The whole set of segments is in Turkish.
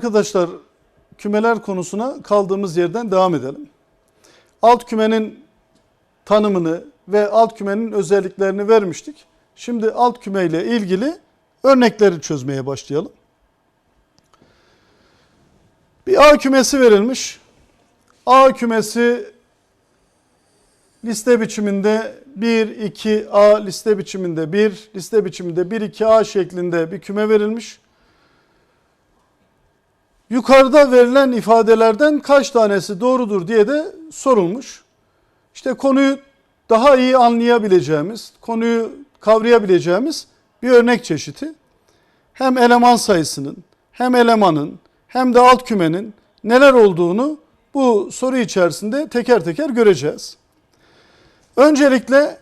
Arkadaşlar kümeler konusuna kaldığımız yerden devam edelim. Alt kümenin tanımını ve alt kümenin özelliklerini vermiştik. Şimdi alt küme ile ilgili örnekleri çözmeye başlayalım. Bir A kümesi verilmiş. A kümesi liste biçiminde 1, 2, A liste biçiminde 1, liste biçiminde 1, 2, A şeklinde bir küme verilmiş. Yukarıda verilen ifadelerden kaç tanesi doğrudur diye de sorulmuş. İşte konuyu daha iyi anlayabileceğimiz, konuyu kavrayabileceğimiz bir örnek çeşidi. Hem eleman sayısının, hem elemanın, hem de alt kümenin neler olduğunu bu soru içerisinde teker teker göreceğiz. Öncelikle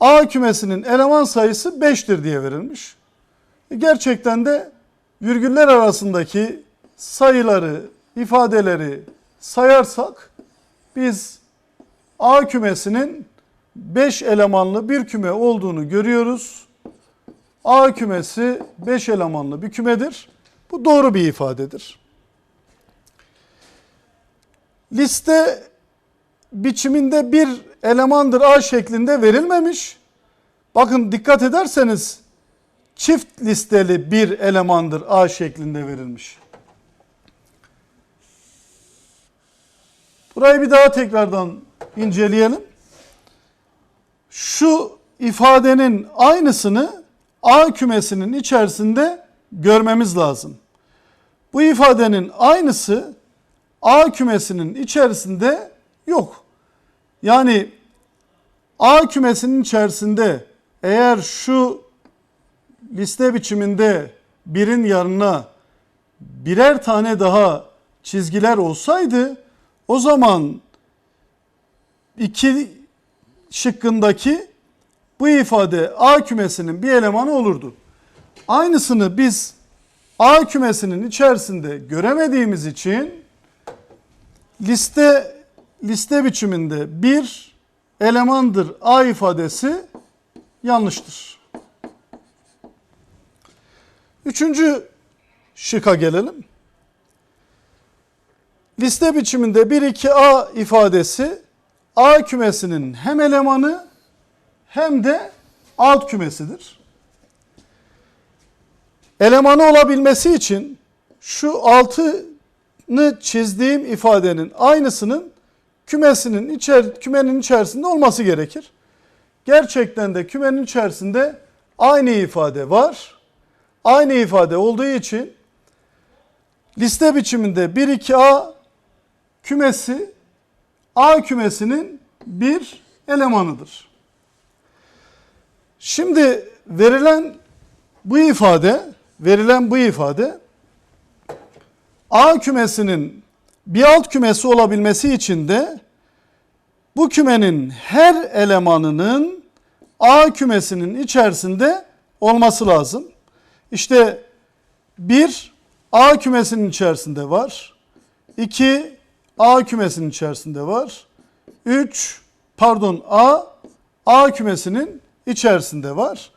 A kümesinin eleman sayısı 5'tir diye verilmiş. Gerçekten de virgüller arasındaki sayıları, ifadeleri sayarsak biz A kümesinin 5 elemanlı bir küme olduğunu görüyoruz. A kümesi 5 elemanlı bir kümedir. Bu doğru bir ifadedir. Liste biçiminde bir elemandır A şeklinde verilmemiş. Bakın dikkat ederseniz çift listeli bir elemandır A şeklinde verilmiş. Burayı bir daha tekrardan inceleyelim. Şu ifadenin aynısını A kümesinin içerisinde görmemiz lazım. Bu ifadenin aynısı A kümesinin içerisinde yok. Yani A kümesinin içerisinde eğer şu liste biçiminde birin yanına birer tane daha çizgiler olsaydı o zaman iki şıkkındaki bu ifade A kümesinin bir elemanı olurdu. Aynısını biz A kümesinin içerisinde göremediğimiz için liste liste biçiminde bir elemandır A ifadesi yanlıştır. Üçüncü şıka gelelim. Liste biçiminde 1-2A ifadesi A kümesinin hem elemanı hem de alt kümesidir. Elemanı olabilmesi için şu altını çizdiğim ifadenin aynısının kümesinin içer, kümenin içerisinde olması gerekir. Gerçekten de kümenin içerisinde aynı ifade var. Aynı ifade olduğu için liste biçiminde 1-2A kümesi A kümesinin bir elemanıdır. Şimdi verilen bu ifade, verilen bu ifade A kümesinin bir alt kümesi olabilmesi için de bu kümenin her elemanının A kümesinin içerisinde olması lazım. İşte bir A kümesinin içerisinde var. 2 A kümesinin içerisinde var. 3 pardon A A kümesinin içerisinde var.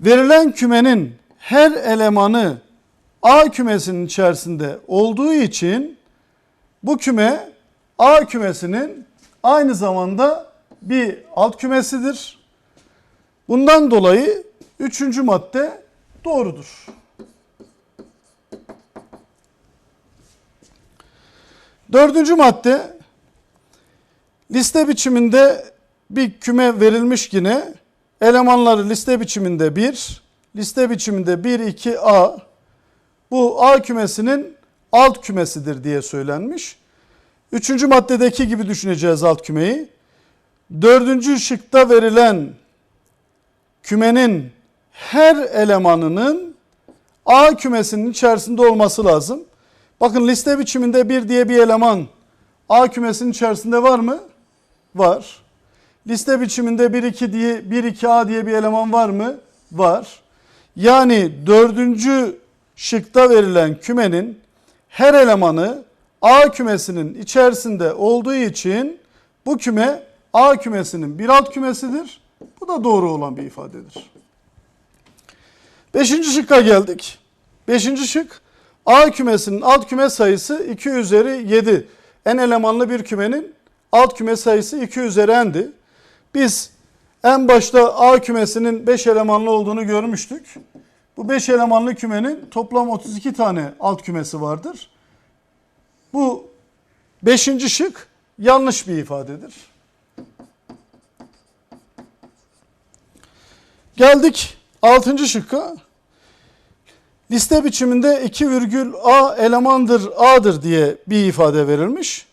Verilen kümenin her elemanı A kümesinin içerisinde olduğu için bu küme A kümesinin aynı zamanda bir alt kümesidir. Bundan dolayı üçüncü madde doğrudur. Dördüncü madde liste biçiminde bir küme verilmiş yine elemanları liste biçiminde 1, liste biçiminde 1, 2, A bu A kümesinin alt kümesidir diye söylenmiş. Üçüncü maddedeki gibi düşüneceğiz alt kümeyi. Dördüncü şıkta verilen kümenin her elemanının A kümesinin içerisinde olması lazım. Bakın liste biçiminde bir diye bir eleman A kümesinin içerisinde var mı? Var. Liste biçiminde 1 2 diye 1 2 A diye bir eleman var mı? Var. Yani dördüncü şıkta verilen kümenin her elemanı A kümesinin içerisinde olduğu için bu küme A kümesinin bir alt kümesidir. Bu da doğru olan bir ifadedir. Beşinci şıkka geldik. Beşinci şık A kümesinin alt küme sayısı 2 üzeri 7. En elemanlı bir kümenin alt küme sayısı 2 üzeri n'di. Biz en başta A kümesinin 5 elemanlı olduğunu görmüştük. Bu 5 elemanlı kümenin toplam 32 tane alt kümesi vardır. Bu 5. şık yanlış bir ifadedir. Geldik 6. şıkka. Liste biçiminde 2 virgül A elemandır A'dır diye bir ifade verilmiş.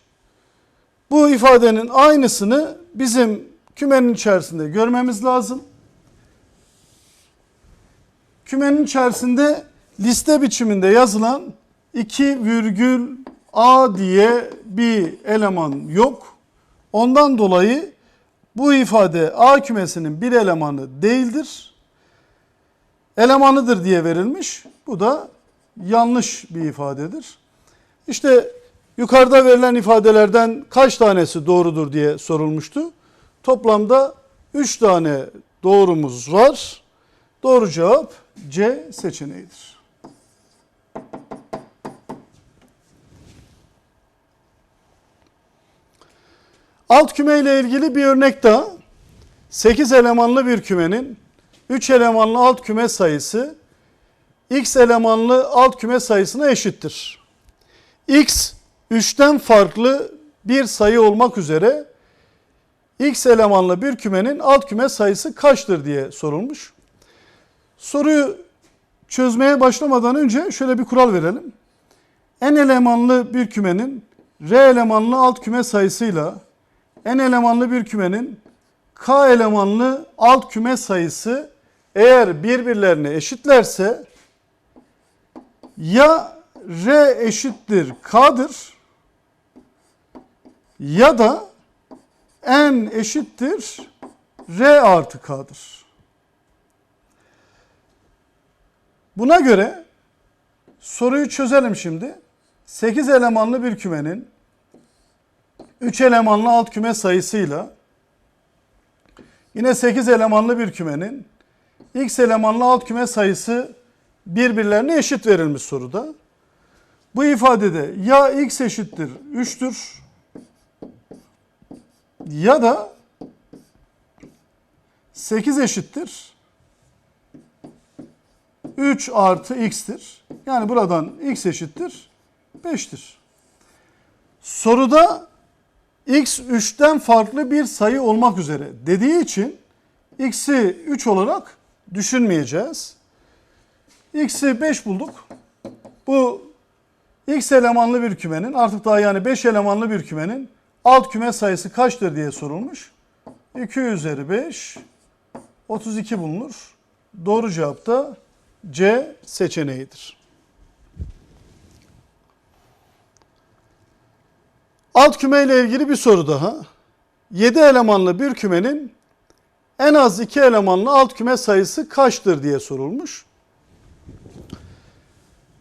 Bu ifadenin aynısını bizim kümenin içerisinde görmemiz lazım. Kümenin içerisinde liste biçiminde yazılan 2 virgül A diye bir eleman yok. Ondan dolayı bu ifade A kümesinin bir elemanı değildir. Elemanıdır diye verilmiş. Bu da yanlış bir ifadedir. İşte yukarıda verilen ifadelerden kaç tanesi doğrudur diye sorulmuştu. Toplamda 3 tane doğrumuz var. Doğru cevap C seçeneğidir. Alt küme ile ilgili bir örnek daha. 8 elemanlı bir kümenin 3 elemanlı alt küme sayısı x elemanlı alt küme sayısına eşittir. x 3'ten farklı bir sayı olmak üzere x elemanlı bir kümenin alt küme sayısı kaçtır diye sorulmuş. Soruyu çözmeye başlamadan önce şöyle bir kural verelim. n elemanlı bir kümenin r elemanlı alt küme sayısıyla n elemanlı bir kümenin k elemanlı alt küme sayısı eğer birbirlerine eşitlerse ya r eşittir k'dır ya da n eşittir r artı k'dır. Buna göre soruyu çözelim şimdi. 8 elemanlı bir kümenin 3 elemanlı alt küme sayısıyla yine 8 elemanlı bir kümenin x elemanlı alt küme sayısı birbirlerine eşit verilmiş soruda. Bu ifadede ya x eşittir 3'tür ya da 8 eşittir 3 artı x'tir. Yani buradan x eşittir 5'tir. Soruda x 3'ten farklı bir sayı olmak üzere dediği için x'i 3 olarak düşünmeyeceğiz. X'i 5 bulduk. Bu x elemanlı bir kümenin artık daha yani 5 elemanlı bir kümenin alt küme sayısı kaçtır diye sorulmuş. 2 üzeri 5 32 bulunur. Doğru cevap da C seçeneğidir. Alt küme ile ilgili bir soru daha. 7 elemanlı bir kümenin en az 2 elemanlı alt küme sayısı kaçtır diye sorulmuş.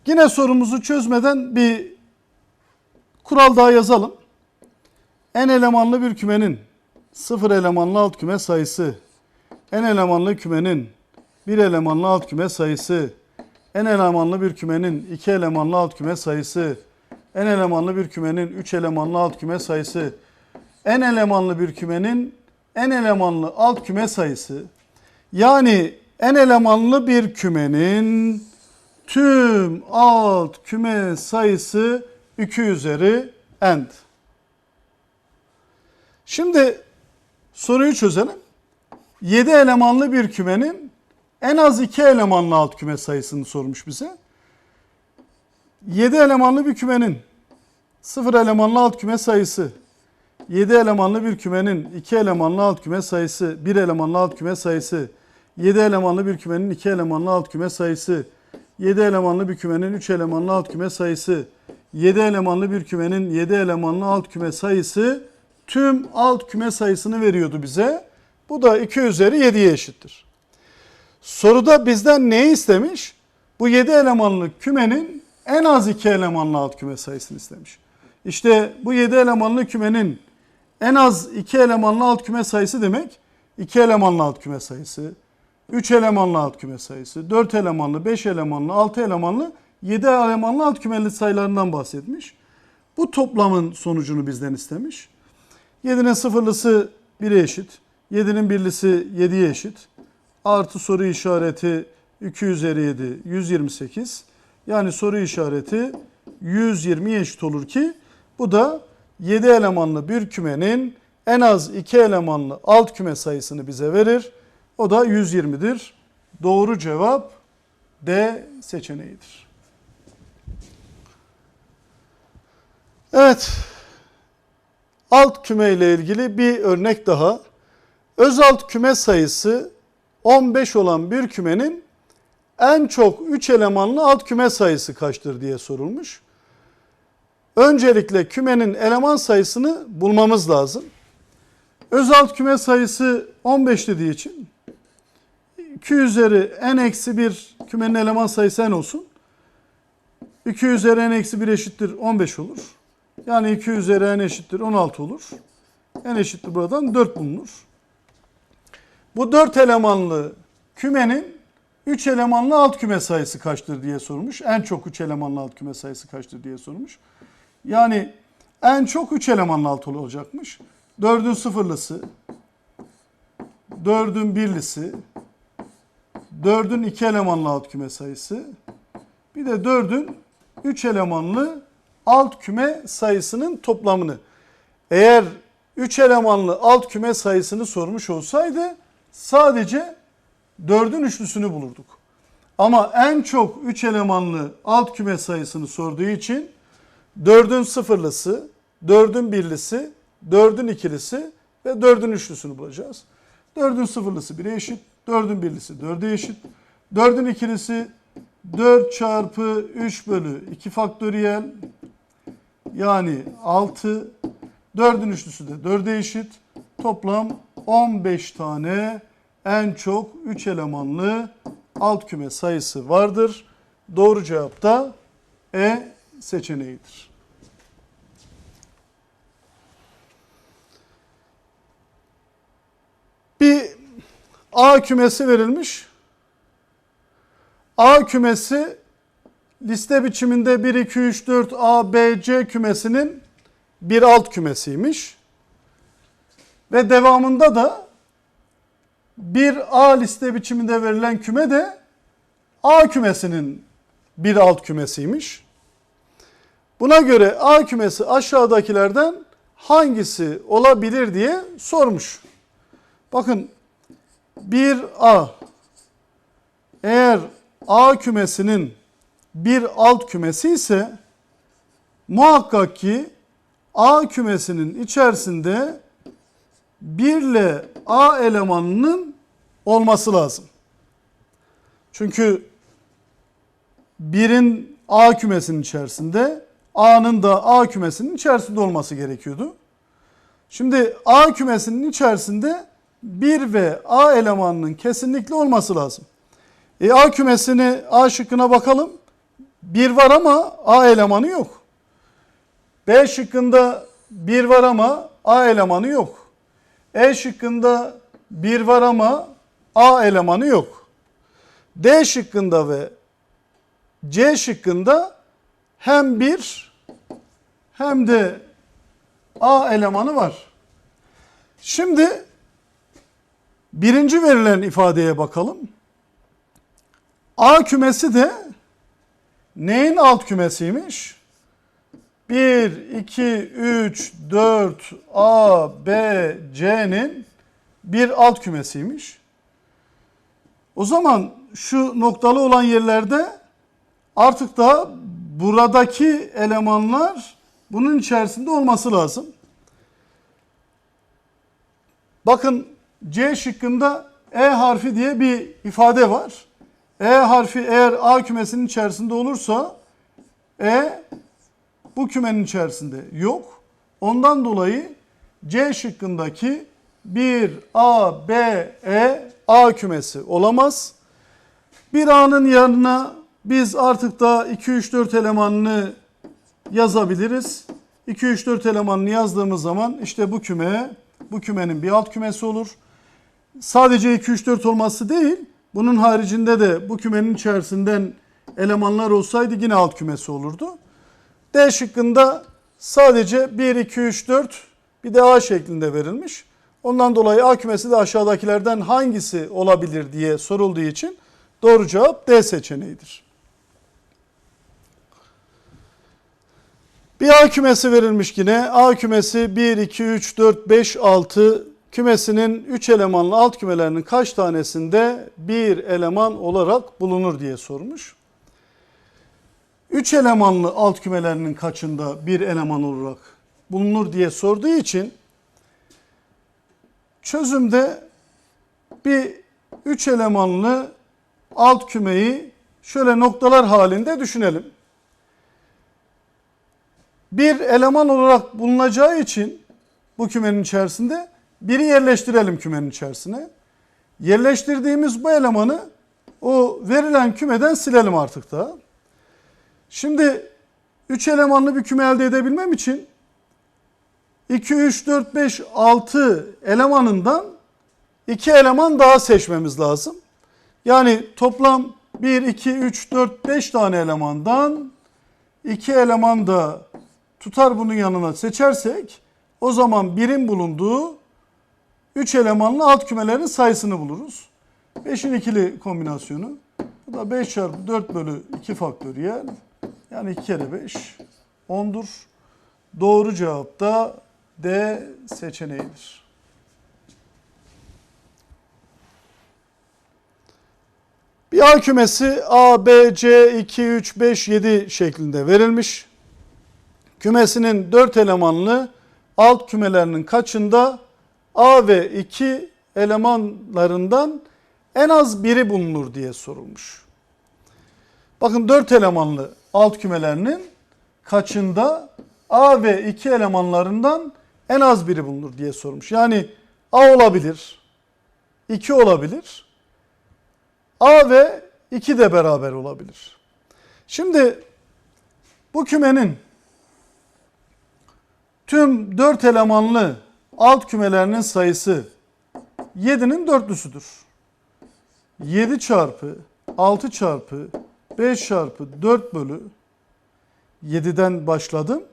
Yine sorumuzu çözmeden bir kural daha yazalım. En elemanlı bir kümenin 0 elemanlı alt küme sayısı, en elemanlı kümenin 1 elemanlı alt küme sayısı, en elemanlı bir kümenin 2 elemanlı alt küme sayısı, en elemanlı bir kümenin 3 elemanlı alt küme sayısı, en elemanlı bir kümenin en elemanlı alt küme sayısı yani en elemanlı bir kümenin tüm alt küme sayısı 2 üzeri n. Şimdi soruyu çözelim. 7 elemanlı bir kümenin en az 2 elemanlı alt küme sayısını sormuş bize. 7 elemanlı bir kümenin 0 elemanlı alt küme sayısı 7 elemanlı bir kümenin 2 elemanlı alt küme sayısı 1 elemanlı alt küme sayısı 7 elemanlı bir kümenin 2 elemanlı alt küme sayısı 7 elemanlı bir kümenin 3 elemanlı alt küme sayısı 7 elemanlı bir kümenin 7 elemanlı alt küme sayısı tüm alt küme sayısını veriyordu bize. Bu da 2 üzeri 7'ye eşittir. Soruda bizden neyi istemiş? Bu 7 elemanlı kümenin en az 2 elemanlı alt küme sayısını istemiş. İşte bu 7 elemanlı kümenin en az 2 elemanlı alt küme sayısı demek 2 elemanlı alt küme sayısı, 3 elemanlı alt küme sayısı, 4 elemanlı, 5 elemanlı, 6 elemanlı, 7 elemanlı alt kümeli sayılarından bahsetmiş. Bu toplamın sonucunu bizden istemiş. 7'nin sıfırlısı 1'e eşit. 7'nin birlisi 7'ye eşit. Artı soru işareti 2 üzeri 7 128. Yani soru işareti 120'ye eşit olur ki bu da 7 elemanlı bir kümenin en az 2 elemanlı alt küme sayısını bize verir. O da 120'dir. Doğru cevap D seçeneğidir. Evet. Alt küme ile ilgili bir örnek daha. Özalt küme sayısı 15 olan bir kümenin en çok 3 elemanlı alt küme sayısı kaçtır diye sorulmuş. Öncelikle kümenin eleman sayısını bulmamız lazım. Özalt küme sayısı 15 dediği için 2 üzeri n eksi 1 kümenin eleman sayısı n olsun. 2 üzeri n eksi 1 eşittir 15 olur. Yani 2 üzeri n eşittir 16 olur. n eşittir buradan 4 bulunur. Bu 4 elemanlı kümenin 3 elemanlı alt küme sayısı kaçtır diye sormuş. En çok 3 elemanlı alt küme sayısı kaçtır diye sormuş. Yani en çok 3 elemanlı alt olacakmış. 4'ün sıfırlısı, 4'ün birlisi, 4'ün 2 elemanlı alt küme sayısı, bir de 4'ün 3 elemanlı alt küme sayısının toplamını. Eğer 3 elemanlı alt küme sayısını sormuş olsaydı sadece 4'ün üçlüsünü bulurduk. Ama en çok 3 elemanlı alt küme sayısını sorduğu için 4'ün sıfırlısı, 4'ün birlisi, 4'ün ikilisi ve 4'ün üçlüsünü bulacağız. 4'ün sıfırlısı 1'e eşit, 4'ün birlisi 4'e eşit, 4'ün ikilisi 4 çarpı 3 bölü 2 faktöriyel yani 6, 4'ün üçlüsü de 4'e eşit. Toplam 15 tane en çok 3 elemanlı alt küme sayısı vardır. Doğru cevap da E seçeneğidir. Bir A kümesi verilmiş. A kümesi liste biçiminde 1, 2, 3, 4 A, B, C kümesinin bir alt kümesiymiş. Ve devamında da bir A liste biçiminde verilen küme de A kümesinin bir alt kümesiymiş. Buna göre A kümesi aşağıdakilerden hangisi olabilir diye sormuş. Bakın 1A eğer A kümesinin bir alt kümesi ise muhakkak ki A kümesinin içerisinde 1 ile A elemanının olması lazım. Çünkü birin A kümesinin içerisinde A'nın da A kümesinin içerisinde olması gerekiyordu. Şimdi A kümesinin içerisinde 1 ve A elemanının kesinlikle olması lazım. E A kümesini A şıkkına bakalım. 1 var ama A elemanı yok. B şıkkında 1 var ama A elemanı yok. E şıkkında 1 var ama A elemanı yok. D şıkkında ve C şıkkında hem 1 hem de A elemanı var. Şimdi birinci verilen ifadeye bakalım. A kümesi de neyin alt kümesiymiş? 1, 2, 3, 4, A, B, C'nin bir alt kümesiymiş. O zaman şu noktalı olan yerlerde artık da buradaki elemanlar bunun içerisinde olması lazım. Bakın C şıkkında E harfi diye bir ifade var. E harfi eğer A kümesinin içerisinde olursa E bu kümenin içerisinde yok. Ondan dolayı C şıkkındaki 1 A, B, E A kümesi olamaz. Bir A'nın yanına biz artık da 2, 3, 4 elemanını yazabiliriz. 2, 3, 4 elemanını yazdığımız zaman işte bu küme, bu kümenin bir alt kümesi olur. Sadece 2, 3, 4 olması değil, bunun haricinde de bu kümenin içerisinden elemanlar olsaydı yine alt kümesi olurdu. D şıkkında sadece 1, 2, 3, 4 bir de A şeklinde verilmiş. Ondan dolayı A kümesi de aşağıdakilerden hangisi olabilir diye sorulduğu için doğru cevap D seçeneğidir. Bir A kümesi verilmiş yine. A kümesi 1, 2, 3, 4, 5, 6 kümesinin 3 elemanlı alt kümelerinin kaç tanesinde bir eleman olarak bulunur diye sormuş. 3 elemanlı alt kümelerinin kaçında bir eleman olarak bulunur diye sorduğu için çözümde bir 3 elemanlı alt kümeyi şöyle noktalar halinde düşünelim. Bir eleman olarak bulunacağı için bu kümenin içerisinde biri yerleştirelim kümenin içerisine. Yerleştirdiğimiz bu elemanı o verilen kümeden silelim artık da. Şimdi 3 elemanlı bir küme elde edebilmem için 2, 3, 4, 5, 6 elemanından 2 eleman daha seçmemiz lazım. Yani toplam 1, 2, 3, 4, 5 tane elemandan 2 eleman da tutar bunun yanına seçersek o zaman birin bulunduğu 3 elemanlı alt kümelerin sayısını buluruz. 5'in ikili kombinasyonu. Bu da 5 çarpı 4 bölü 2 faktöriyel. Yani 2 kere 5 10'dur. Doğru cevap da D seçeneğidir. Bir A kümesi A, B, C, 2, 3, 5, 7 şeklinde verilmiş. Kümesinin 4 elemanlı alt kümelerinin kaçında A ve 2 elemanlarından en az biri bulunur diye sorulmuş. Bakın 4 elemanlı alt kümelerinin kaçında A ve 2 elemanlarından en az biri bulunur diye sormuş. Yani A olabilir, 2 olabilir, A ve 2 de beraber olabilir. Şimdi bu kümenin tüm 4 elemanlı alt kümelerinin sayısı 7'nin dörtlüsüdür. 7 çarpı 6 çarpı 5 çarpı 4 bölü 7'den başladım.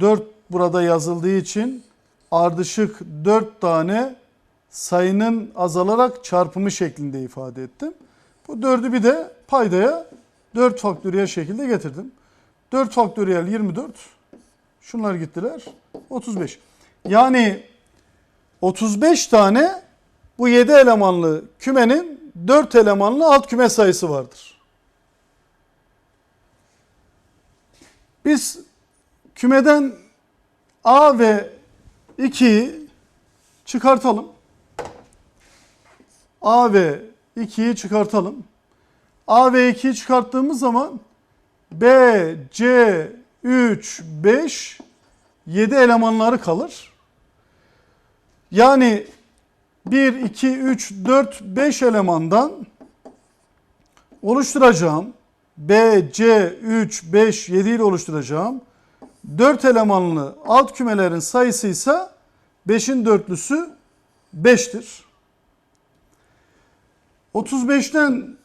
4 burada yazıldığı için ardışık 4 tane sayının azalarak çarpımı şeklinde ifade ettim. Bu 4'ü bir de paydaya 4 faktöriyel şekilde getirdim. 4 faktöriyel 24. Şunlar gittiler. 35. Yani 35 tane bu 7 elemanlı kümenin 4 elemanlı alt küme sayısı vardır. Biz kümeden A ve 2'yi çıkartalım. A ve 2'yi çıkartalım. A ve 2'yi çıkarttığımız zaman B, C, 3, 5, 7 elemanları kalır. Yani 1, 2, 3, 4, 5 elemandan oluşturacağım. B, C, 3, 5, 7 ile oluşturacağım. 4 elemanlı alt kümelerin sayısı ise 5'in dörtlüsü 5'tir. 35'ten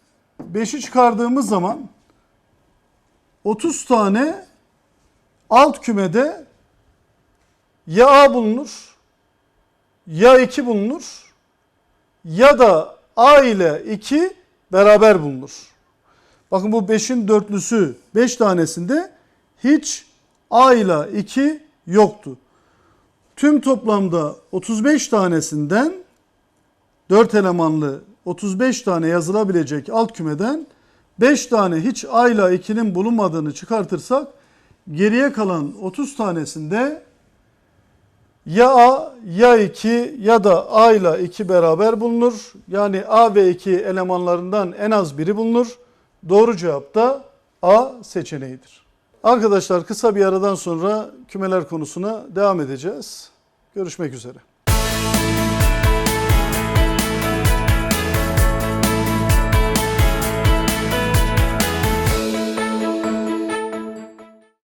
5'i çıkardığımız zaman 30 tane alt kümede ya A bulunur ya 2 bulunur ya da A ile 2 beraber bulunur. Bakın bu 5'in dörtlüsü 5 tanesinde hiç A ile 2 yoktu. Tüm toplamda 35 tanesinden 4 elemanlı 35 tane yazılabilecek alt kümeden 5 tane hiç A ile 2'nin bulunmadığını çıkartırsak geriye kalan 30 tanesinde ya A ya 2 ya da A ile 2 beraber bulunur. Yani A ve 2 elemanlarından en az biri bulunur. Doğru cevap da A seçeneğidir. Arkadaşlar kısa bir aradan sonra kümeler konusuna devam edeceğiz. Görüşmek üzere.